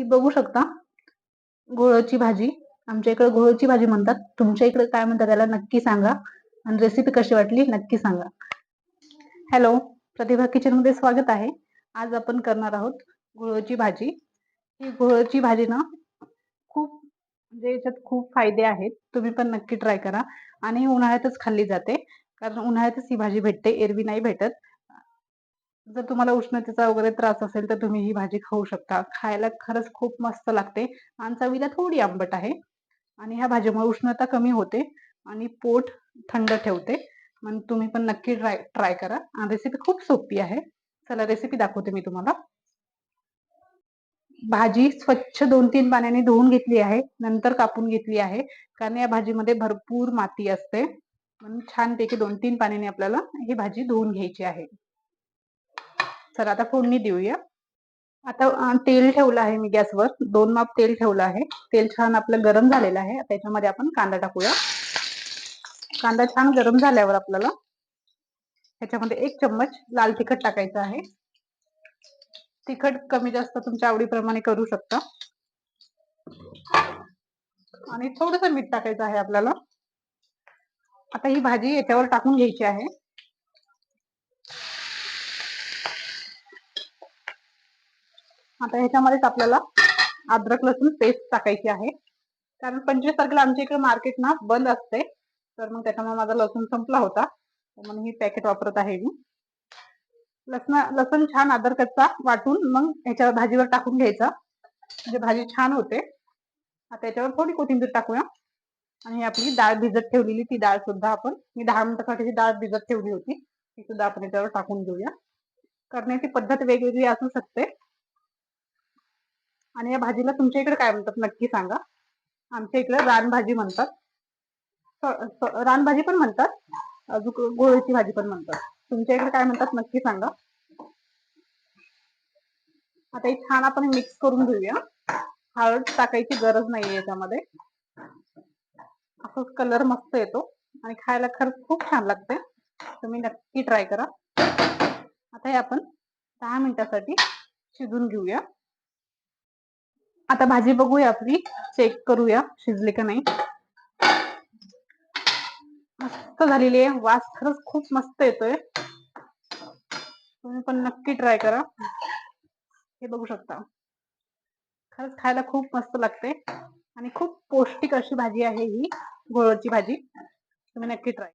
ही बघू शकता. घोळची भाजी आमच्या इकडे घोळची भाजी म्हणतात. तुमच्या इकडे काय म्हणतात त्याला नक्की सांगा. आणि रेसिपी कशी वाटली नक्की सांगा. हॅलो प्रतिभा किचनमध्ये स्वागत आहे. आज आपण करणार आहोत गुळची भाजी. ही घोळची भाजी ना खूप म्हणजे याच्यात खूप फायदे आहेत. तुम्ही पण नक्की ट्राय करा. आणि उन्हाळ्यातच खाल्ली जाते. कारण उन्हाळ्यातच ही भाजी भेटते. एरवी नाही भेटत. जर तुम्हाला उष्णतेचा वगैरे त्रास असेल तर तुम्ही ही भाजी खाऊ शकता. खायला खरंच खूप मस्त लागते. आणि चवीला थोडी आंबट आहे. आणि ह्या भाजीमुळे उष्णता कमी होते आणि पोट थंड ठेवते. मग तुम्ही पण नक्की ट्राय ट्राय करा. आणि रेसिपी खूप सोपी आहे. चला रेसिपी दाखवते मी तुम्हाला. भाजी स्वच्छ दोन तीन पाण्याने धुवून घेतली आहे. नंतर कापून घेतली आहे. कारण या भाजीमध्ये भरपूर माती असते. म्हणून छानपैकी दोन तीन पाण्याने आपल्याला ही भाजी धुवून घ्यायची आहे. तर आता फोडणी देऊया. आता तेल ठेवलं आहे मी गॅसवर. दोन माप तेल ठेवलं आहे. तेल छान आपलं गरम झालेलं आहे. त्याच्यामध्ये आपण कांदा टाकूया. कांदा छान गरम झाल्यावर आपल्याला ह्याच्यामध्ये एक चम्मच लाल तिखट टाकायचं आहे. तिखट कमी जास्त तुमच्या आवडीप्रमाणे करू शकता. आणि थोडस मीठ टाकायचं आहे आपल्याला. आता ही भाजी याच्यावर टाकून घ्यायची आहे. आता ह्याच्यामध्येच आपल्याला अद्रक लसूण पेस्ट टाकायची आहे. कारण पंचवीस तारखेला आमच्या इकडे मार्केट ना बंद असते. तर मग त्याच्यामुळे माझा लसूण संपला होता. म्हणून ही पॅकेट वापरत आहे मी. लसण लसूण छान अदरकचा वाटून मग ह्याच्या भाजीवर टाकून घ्यायचा. म्हणजे भाजी छान होते. आता याच्यावर थोडी कोथिंबीर टाकूया. आणि आपली डाळ भिजत ठेवलेली ती डाळ सुद्धा आपण मी दहा मिनिटासाठी डाळ भिजत ठेवली होती. ती सुद्धा आपण याच्यावर टाकून घेऊया. करण्याची पद्धत वेगवेगळी असू शकते. आणि या भाजीला तुमच्या इकडे काय म्हणतात? नक्की सांगा. आमच्या इकडे रानभाजी म्हणतात. रानभाजी पण म्हणतात. अजून गोळीची भाजी पण म्हणतात. तुमच्या इकडे काय म्हणतात? नक्की सांगा. आता हे छान आपण मिक्स करून घेऊया. हळद टाकायची गरज नाहीये याच्यामध्ये. असंच कलर मस्त येतो. आणि खायला खरंच खूप छान लागते तुम्ही नक्की ट्राय करा. आता हे आपण दहा मिनिटासाठी शिजून घेऊया. आता भाजी बघूया आपली. चेक करूया शिजली का नाही. मस्त झालेली आहे. वास खरंच खूप मस्त येतोय. तुम्ही पण नक्की ट्राय करा. हे बघू शकता. खरंच खायला खूप मस्त लागते. आणि खूप पौष्टिक अशी भाजी आहे ही गोळची भाजी. तुम्ही नक्की ट्राय